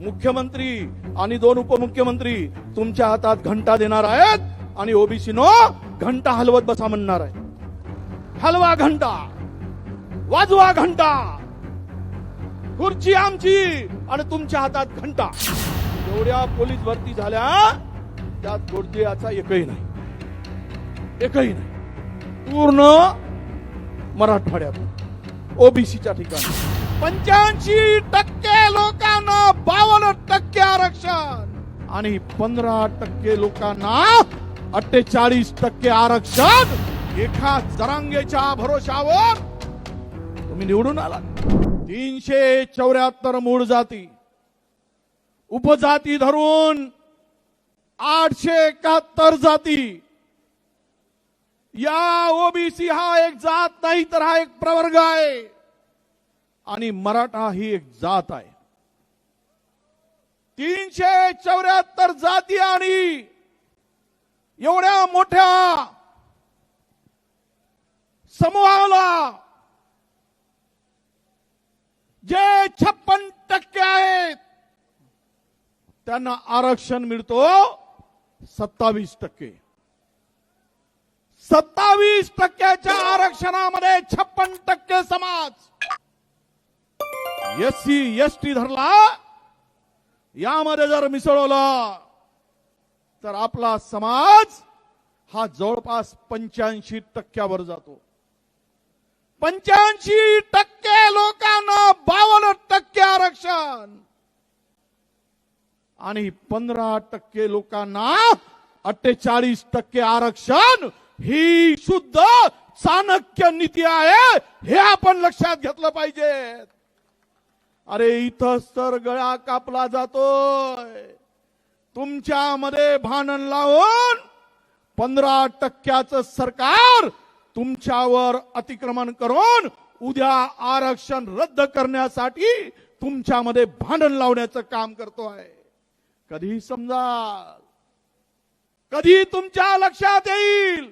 मुख्यमंत्री आणि दोन उपमुख्यमंत्री तुमच्या हातात घंटा देणार आहेत आणि ओबीसी नो घंटा हलवत बसा म्हणणार आहे. हलवा घंटा वाजवा घंटा खुर्ची आमची आणि तुमच्या हातात घंटा. एवढ्या पोलीस भरती झाल्या त्यात गोडदेयाचा एकही नाही. एकही नाही. पूर्ण मराठवाड्यात ओबीसीच्या ठिकाणी. पंच्याऐंशी टक्के लोकांना आणि पंधरा टक्के लोकांना अठ्ठेचाळीस टक्के आरक्षण एका जरांगेच्या भरोशावर तुम्ही निवडून आला तीनशे चौऱ्याहत्तर मूळ जाती उपजाती धरून आठशे एकाहत्तर जाती. या ओबीसी हा एक जात नाही तर हा एक प्रवर्ग आहे. आणि मराठा ही एक जात आहे. तीनशे चौऱ्याहत्तर जाती आणि एवढ्या मोठ्या समूहाला जे छप्पन टक्के आहेत त्यांना आरक्षण मिळतो सत्तावीस टक्के. सत्तावीस टक्क्याच्या आरक्षणामध्ये छप्पन टक्के समाज. एस सी एस टी धरला यामध्ये जर मिसळवलं तर आपला समाज हा जवळपास पंच्याऐंशी टक्क्यावर जातो. पंच्याऐंशी टक्के लोकांना बावन्न टक्के आरक्षण. आणि पंधरा टक्के लोकांना अठ्ठेचाळीस टक्के आरक्षण ही शुद्ध चाणक्य नीती आहे हे आपण लक्षात घेतलं पाहिजे. अरे इथंच तर गळा कापला जातोय. तुमच्यामध्ये भांडण लावून पंधरा टक्क्याचं सरकार तुमच्यावर अतिक्रमण करून उद्या आरक्षण रद्द करण्यासाठी तुमच्यामध्ये भांडण लावण्याचं काम करतो आहे कधी समजा कधी तुमच्या लक्षात येईल?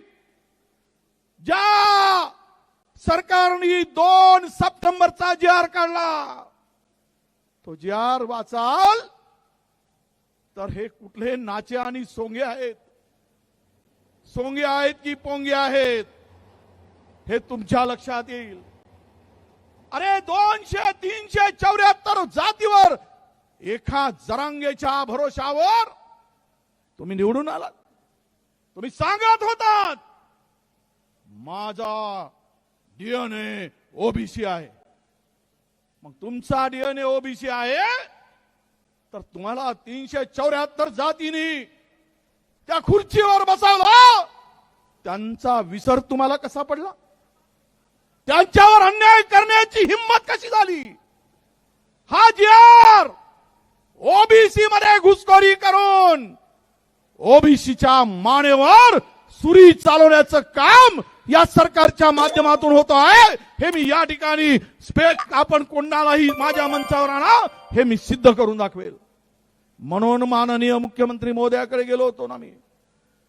ज्या सरकारने दोन सप्टेंबरचा जी आर काढला तो जी आर वाचाल तर हे कुठले नाचे आणि सोंगे आहेत? सोंगे आहेत की पोंगे आहेत? हे तुमच्या लक्षात येईल. अरे दोनशे तीनशे चौऱ्याहत्तर जातीवर एका जरांगेच्या भरोशावर तुम्ही निवडून आलात. तुम्ही सांगत होतात माझा डीएनए ओबीसी आहे. मग तुमचा डीएनए ओबीसी आहे तर तुम्हाला तीनशे चौऱ्याहत्तर जातीने त्या खुर्चीवर बसावला. त्यांचा विसर तुम्हाला कसा पडला? त्यांच्यावर अन्याय करण्याची हिंमत कशी झाली? हा जी आर ओबीसी मध्ये घुसखोरी करून ओबीसीच्या मानेवर सुरी चालवण्याचं काम या सरकारच्या माध्यमातून होत आहे. हे मी या ठिकाणी स्पेक आपण कोणालाही माझ्या मंचावर आणा. हे मी सिद्ध करून दाखवेल. म्हणून माननीय मुख्यमंत्री महोदयाकडे गेलो होतो ना मी.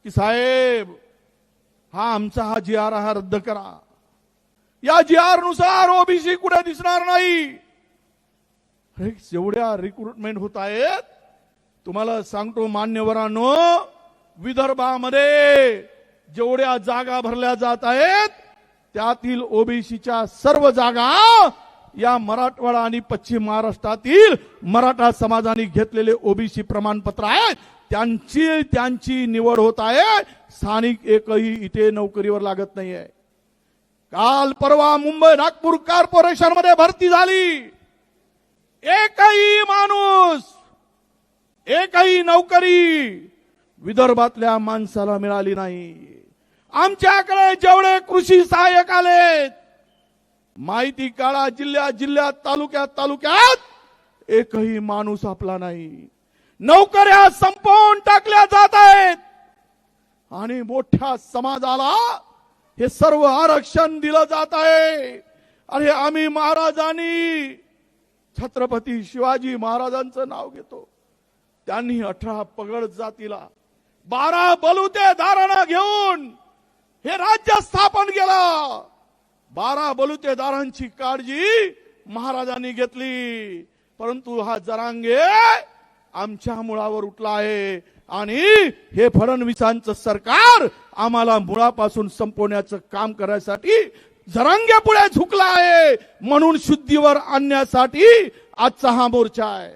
की साहेब हा आमचा हा जी आर हा रद्द करा. या जी आरनुसार ओबीसी कुठे दिसणार नाही. अरे, जेवढ्या रिक्रुटमेंट होत आहेत तुम्हाला सांगतो मान्यवरांनो विदर्भामध्ये जेवढ्या जागा भरल्या जात आहेत त्यातील ओबीसीच्या सर्व जागा या मराठवाडा आणि पश्चिम महाराष्ट्रातील मराठा समाजाने घेतलेले ओबीसी प्रमाणपत्र आहेत. त्यांची त्यांची निवड होत आहे. स्थानिक एकही इथे नोकरीवर लागत नाहीये. काल परवा मुंबई नागपूर कॉर्पोरेशनमध्ये भरती झाली. एकही माणूस एकही नोकरी विदर्भातल्या माणसाला मिळाली नाही. आमच्याकडे जेवढे कृषी सहाय्यक आलेत माहिती काढा जिल्ह्यात जिल्ह्यात तालुक्यात तालुक्यात. एकही माणूस आपला नाही. नोकऱ्या संपवून टाकल्या जात आहेत. आणि मोठ्या समाजाला हे सर्व आरक्षण दिलं जात आहे. अरे आम्ही महाराजांनी छत्रपती शिवाजी महाराजांचं नाव घेतो. त्यांनी अठरा पगड जातीला बारा बलुते धारणा घेऊन हे राज्य स्थापन केलं. बारा बलुतेदारांची काळजी महाराजांनी घेतली. परंतु हा जरांगे आमच्या मुळावर उठला आहे. आणि हे फडणवीसांचं सरकार आम्हाला मुळापासून संपवण्याचं काम करायसाठी जरांगे पुढे झुकला आहे. म्हणून शुद्धीवर आणण्यासाठी आजचा हा मोर्चा आहे.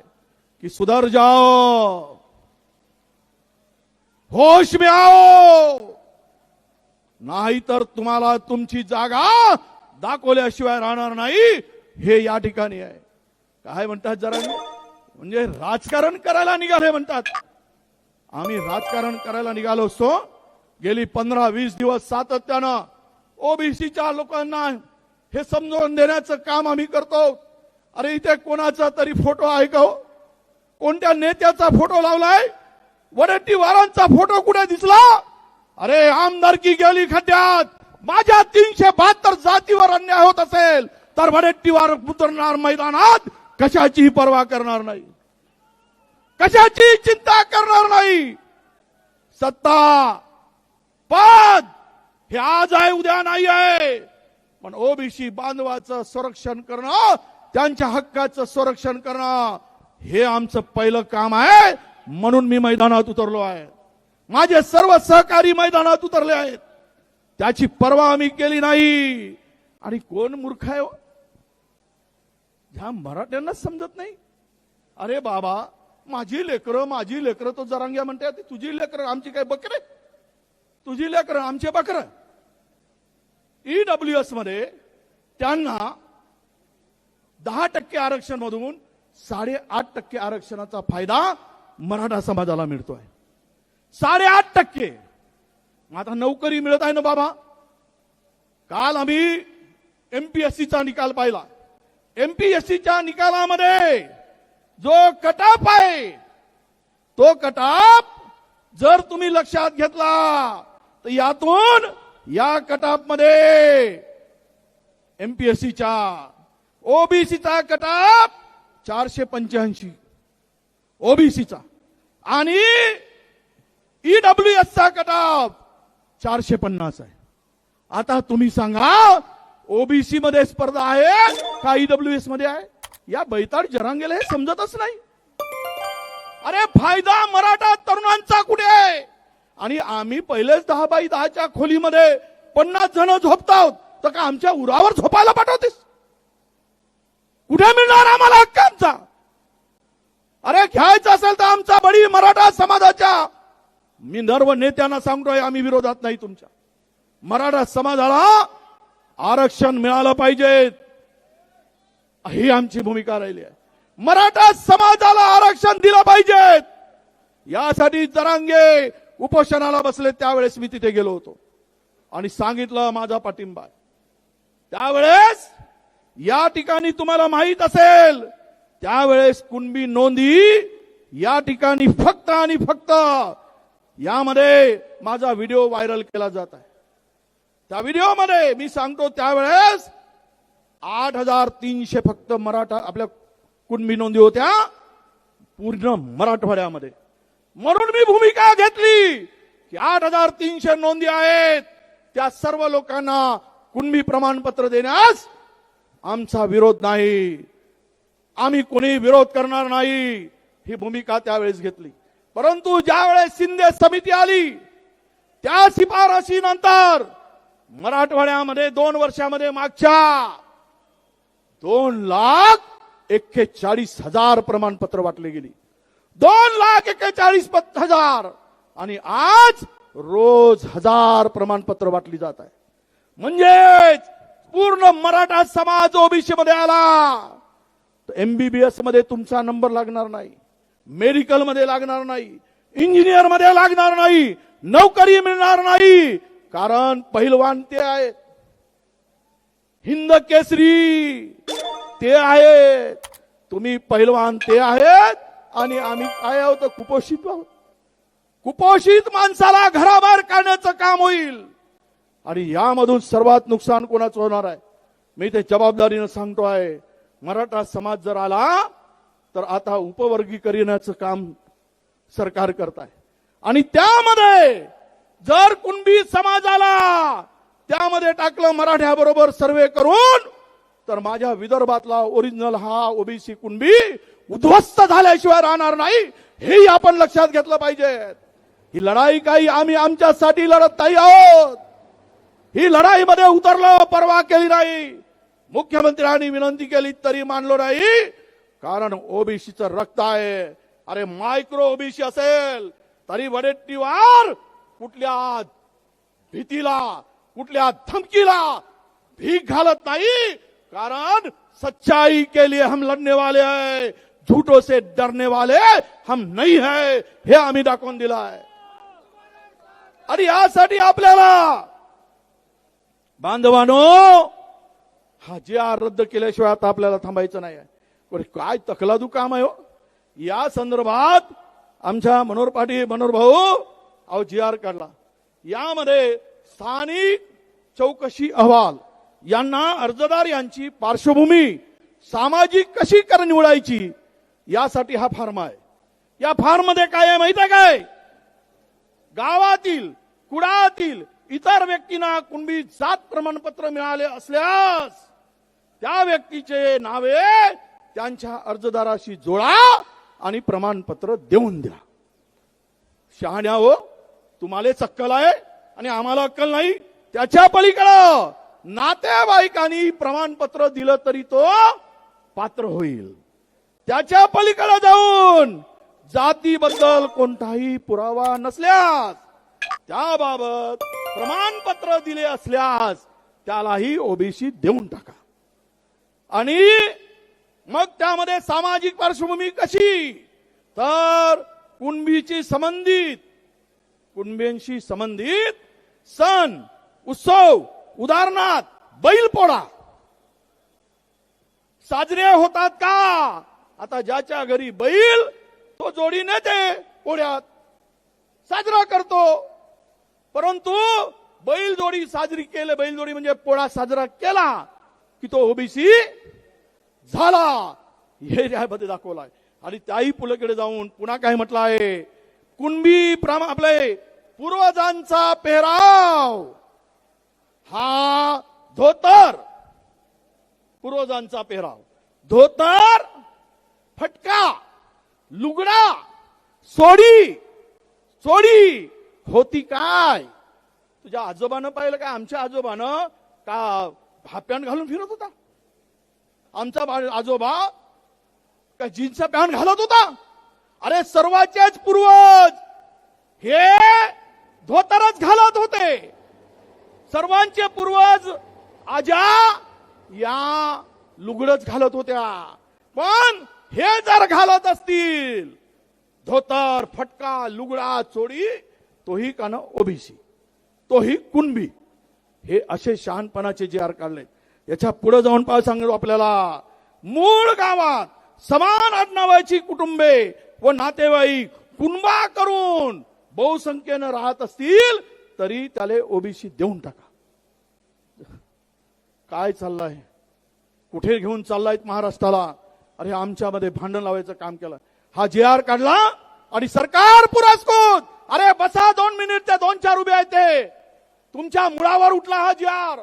की सुधर जाओ. होश में आओ नाहीतर तुम्हाला तुमची जागा दाखवल्याशिवाय राहणार नाही. हे या ठिकाणी आहे. काय म्हणतात जरा म्हणजे राजकारण करायला निघाले म्हणतात. आम्ही राजकारण करायला निघालो असतो. गेली पंधरा वीस दिवस सातत्यानं ओबीसीच्या लोकांना हे समजून देण्याचं काम आम्ही करतो. अरे इथे कोणाचा तरी फोटो आहे का हो? कोणत्या नेत्याचा फोटो लावलाय? वडेट्टीवारांचा फोटो कुठे दिसला? अरे आमदारकी गेली खड्ड्यात. माझ्या तीनशे बहात्तर जातीवर अन्याय होत असेल तर वडेट्टीवार उतरणार मैदानात कशाचीही पर्वा करणार नाही. कशाची चिंता करणार नाही. सत्ता पद हे आज आहे उद्या नाही आहे. पण ओबीसी बांधवाचं संरक्षण करणं त्यांच्या हक्काचं संरक्षण करणं हे आमचं पहिलं काम आहे म्हणून मी मैदानात उतरलो आहे. माझे सर्व सहकारी मैदानात उतरले आहेत. त्याची पर्वा आम्ही केली नाही. आणि कोण मूर्ख आहे हो? ह्या मराठ्यांनाच समजत नाही. अरे बाबा माझी लेकरं माझी लेकरं तो जरांग्या म्हणते तुझी लेकरं आमची काय बकरे तुझी लेकरं आमचे बकरं ईडब्ल्यू एसमध्ये त्यांना दहा टक्के आरक्षण मधून साडेआठ टक्के आरक्षणाचा फायदा मराठा समाजाला मिळतोय. साडेआठ टक्के. मग आता नोकरी मिळत आहे ना बाबा? काल आम्ही एमपीएससीचा निकाल पाहिला. एमपीएससीच्या निकालामध्ये जो कटाप आहे तो कटाप जर तुम्ही लक्षात घेतला तर यातून या कटापमध्ये एमपीएससीच्या ओबीसीचा कटाप चारशे पंच्याऐंशी. ओबीसीचा आणि ईडब्ल्यू एसचा कटाप चारशे पन्नास आहे. आता तुम्ही सांगा ओबीसी मध्ये स्पर्धा आहे का ईडब्ल्यू एसमध्ये आहे? या बैताड जरांगेला हे समजतच नाही. अरे फायदा मराठा तरुणांचा कुठे आहे? आणि आम्ही पहिलेच दहा बाय दहाच्या खोलीमध्ये पन्नास जण झोपतात तर का आमच्या उरावर झोपायला पाठवतेस? कुठे मिळणार आम्हाला हक्कांचा? आमचा अरे घ्यायचं असेल तर आमचा बडी मराठा समाजाच्या मी नर्व नेत्यांना सांगतोय आम्ही विरोधात नाही तुमच्या. मराठा समाजाला आरक्षण मिळालं पाहिजे. ही आमची भूमिका राहिली आहे. मराठा समाजाला आरक्षण दिलं पाहिजे. यासाठी जरांगे उपोषणाला बसले त्यावेळेस मी तिथे गेलो होतो. आणि सांगितलं माझा पाठिंबा त्यावेळेस या ठिकाणी तुम्हाला माहीत असेल त्यावेळेस कुणबी नोंदी या ठिकाणी फक्त आणि फक्त यामध्ये माझा व्हिडिओ व्हायरल केला जात आहे. त्या व्हिडिओमध्ये मी सांगतो त्यावेळेस आठ हजार तीनशे फक्त मराठा आपल्या कुणबी नोंदी होत्या. पूर्ण मराठवाड्यामध्ये. म्हणून मी भूमिका घेतली की आठ हजार तीनशे नोंदी आहेत. त्या सर्व लोकांना कुणबी प्रमाणपत्र देण्यास आमचा विरोध नाही. आम्ही कोणी विरोध करणार नाही ही भूमिका त्यावेळेस घेतली. परंतु ज्यावेळेस शिंदे समिती आली त्या शिफारशीनंतर मराठवाड्यामध्ये दोन वर्षामध्ये मागच्या दोन लाख एक्केचाळीस हजार प्रमाणपत्र वाटले गेली. दोन लाख एक्केचाळीस हजार. आणि आज रोज हजार प्रमाणपत्र वाटली जात आहे. म्हणजेच पूर्ण मराठा समाज ओबीसी मध्ये आला एमबीबीएसमध्ये तुमचा नंबर लागणार नाही. मेडिकलमध्ये लागणार नाही इंजिनियरमध्ये लागणार नाही नोकरी मिळणार नाही. कारण पहिलवान ते आहेत हिंद केसरी ते आहेत. तुम्ही पहिलवान ते आहेत आणि आम्ही काय आहोत? कुपोषित आहोत. कुपोषित माणसाला घराबाहेर काढण्याचं काम होईल. आणि यामधून सर्वात नुकसान कोणाचं होणार आहे? मी ते जबाबदारीनं सांगतो आहे मराठा समाज जर आला तर आता उपवर्गीकरणाचं काम सरकार करत आहे. आणि त्यामध्ये जर कुणबी समाजाला त्यामध्ये टाकलं मराठ्याबरोबर सर्वे करून तर माझ्या विदर्भातला ओरिजिनल हा ओबीसी कुणबी उद्ध्वस्त झाल्याशिवाय राहणार नाही हेही आपण लक्षात घेतलं पाहिजे. ही लढाई काही आम्ही आमच्यासाठी लढत नाही आहोत. ही लढाईमध्ये उतरलो परवा केली नाही. मुख्यमंत्र्यांनी विनंती केली तरी मानलो नाही. कारण ओबीसीचं रक्त आहे. अरे मायक्रो ओबीसी असेल तरी वडेट्टीवार कुठल्या भीतीला कुठल्या धमकीला भीक घालत नाही. कारण सच्चाई के लिए हम लढने वाले हैं. झूठों से डरने वाले हम नहीं है. हे आम्ही दाखवून दिलाय आहे आणि यासाठी आपल्याला बांधवानो हा जे आर रद्द केल्याशिवाय आता आपल्याला थांबायचं नाही आहे काय तकलादू काम आहे हो? या संदर्भात आमच्या मनोहर पाटील मनोहर भाऊ अहो जी आर काढला. यामध्ये स्थानिक चौकशी अहवाल यांना अर्जदार यांची पार्श्वभूमी सामाजिक कशी कर निवडायची यासाठी हा फार्म आहे. या फार्ममध्ये काय आहे माहिती आहे काय? गावातील कुडातील इतर व्यक्तींना कुणबी जात प्रमाणपत्र मिळाले असल्यास त्या व्यक्तीचे नावे त्यांच्या अर्जदाराशी जोडा आणि प्रमाणपत्र देऊन द्या. शहाण्या हो तुम्हाला चक्कल आहे आणि आम्हाला अक्कल नाही. त्याच्या पलीकडं नातेवाईकांनी प्रमाणपत्र दिलं तरी तो पात्र होईल. त्याच्या पलीकडे जाऊन जातीबद्दल कोणताही पुरावा नसल्यास त्याबाबत प्रमाणपत्र दिले असल्यास त्यालाही ओबीसी देऊन टाका. आणि मग त्यामध्ये सामाजिक पार्श्वभूमी कशी? तर कुणबीची संबंधित कुणबींशी संबंधित सण उत्सव उदाहरणार्थ बैलपोळा. साजरे होतात का? आता ज्याच्या घरी बैल तो जोडी नेते पोळ्यात साजरा करतो. परंतु बैल जोडी साजरी केले बैल जोडी म्हणजे पोळा साजरा केला की तो ओबीसी झाला. हे यामध्ये दाखवलाय. आणि त्याही पुलकडे जाऊन पुन्हा काय म्हटलं आहे कुणबी प्राम आपले पूर्वजांचा पेहराव. हा धोतर. पूर्वजांचा पेहराव. धोतर फटका लुगडा सोडी. सोडी होती काय? तुझ्या आजोबानं पाहिलं का? आमच्या आजोबानं का भाप्यान घालून फिरत होता? आमचा आजोबा का जीन्सचा पॅन्ट घालत होता. अरे सर्वांचेच पूर्वज. हे धोतरच घालत होते. सर्वांचे पूर्वज आजा या लुगडच घालत होत्या. पण हे जर घालत असतील धोतर फटका लुगडा चोडी तोही कान ओबीसी तोही कुणबी. हे असे शहाणपणाचे जे आर काढले याच्यापुढे जाऊन पाय सांगतो आपल्याला. मूळ गावात समान आडनावाची कुटुंबे व नातेवाईक कुणबा करून बहुसंख्येनं राहत असतील तरी त्याला ओबीसी देऊन टाका. काय चाललंय? कुठे घेऊन चाललाय महाराष्ट्राला? अरे आमच्यामध्ये भांडण लावायचं काम केलं. हा जे आर काढला आणि सरकार पुरस्कृत. अरे बसा दोन मिनिट त्या दोन चार उभे आहेत ते. तुमच्या मुळावर उठला हा जी आर.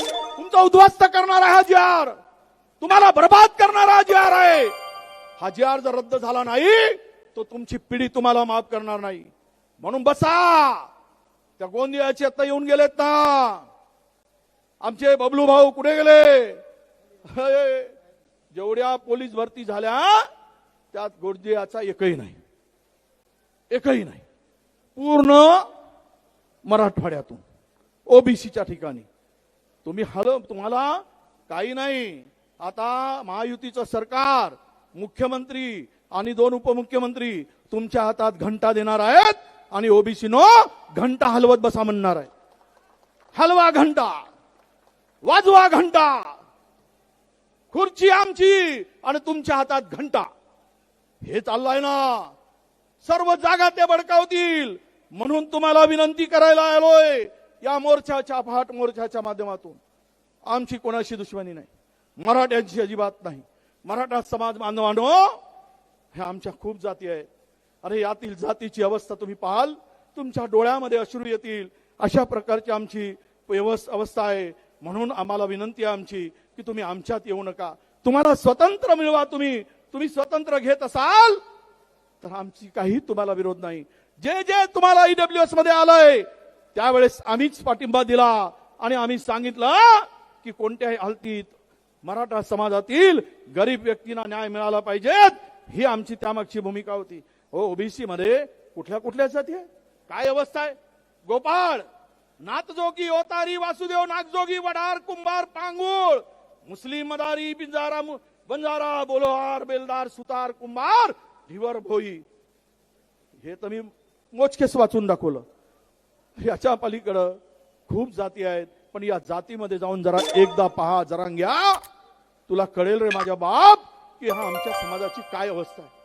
तुमचा उद्ध्वस्त करणारा हा जी आर तुम्हाला बर्बाद करणारा हा जी आर आहे. हा जी आर जर रद्द झाला नाही तो तुमची पिढी तुम्हाला माफ करणार नाही. म्हणून बसा. त्या गोंदियाचे आता येऊन गेलेत ना. आमचे बबलू भाऊ कुठे गेले? हे, जेवढ्या पोलीस भरती झाल्या त्यात गोंदियाचा एकही नाही. एकही नाही. पूर्ण मराठवाड्यातून ओबीसीच्या ठिकाणी. तुम्ही हल तुम्हाला काही नाही. आता महायुतीचं सरकार मुख्यमंत्री आणि दोन उपमुख्यमंत्री तुमच्या हातात घंटा देणार आहेत आणि ओबीसी नो घंटा हलवत बसा म्हणणार आहे. हलवा घंटा वाजवा घंटा खुर्ची आमची आणि तुमच्या हातात घंटा. हे चाललंय ना. सर्व जागा ते बडकावतील म्हणून तुम्हाला विनंती करायला आलोय. या मोर्चाच्या फाट मोर्चाच्या माध्यमातून आमची कोणाशी दुश्मनी नाही. मराठ्यांची अजिबात नाही. मराठा समाज बांधवांनो हे आमच्या खूप जाती आहेत. अरे यातील जातीची अवस्था तुम्ही पाहाल तुमच्या डोळ्यामध्ये अश्रू येतील. अशा प्रकारची आमची अवस्था आहे. म्हणून आम्हाला विनंती आहे आमची की तुम्ही आमच्यात येऊ नका. तुम्हाला स्वतंत्र मिळवा तुम्ही. तुम्ही स्वतंत्र घेत असाल तर आमची काही तुम्हाला विरोध नाही. जे जे तुम्हाला ईडब्ल्यू एसमध्ये आलंय त्यावेळेस आम्हीच पाठिंबा दिला आणि आम्ही सांगितलं की कोणत्याही हालतीत मराठा समाजातील गरीब व्यक्तींना न्याय मिळाला पाहिजेत ही आमची त्यामागची भूमिका होती. हो ओबीसी मध्ये कुठल्या कुठल्या जाती आहे? काय अवस्था आहे? गोपाळ नाथजोगी ओतारी वासुदेव नाथजोगी वडार कुंभार पांगुळ मुस्लिम मदारी बिंजारा बंजारा बोलोहार बेलदार सुतार कुंभार धिवर भोई. हे तर मी मोजकेस वाचून दाखवलं. याच्या पलीकडं खूप जाती आहेत पण या जातीमध्ये जाऊन जरा एकदा पहा जरा घ्या. तुला कळेल रे माझ्या बाप की हा आमच्या समाजाची काय अवस्था आहे.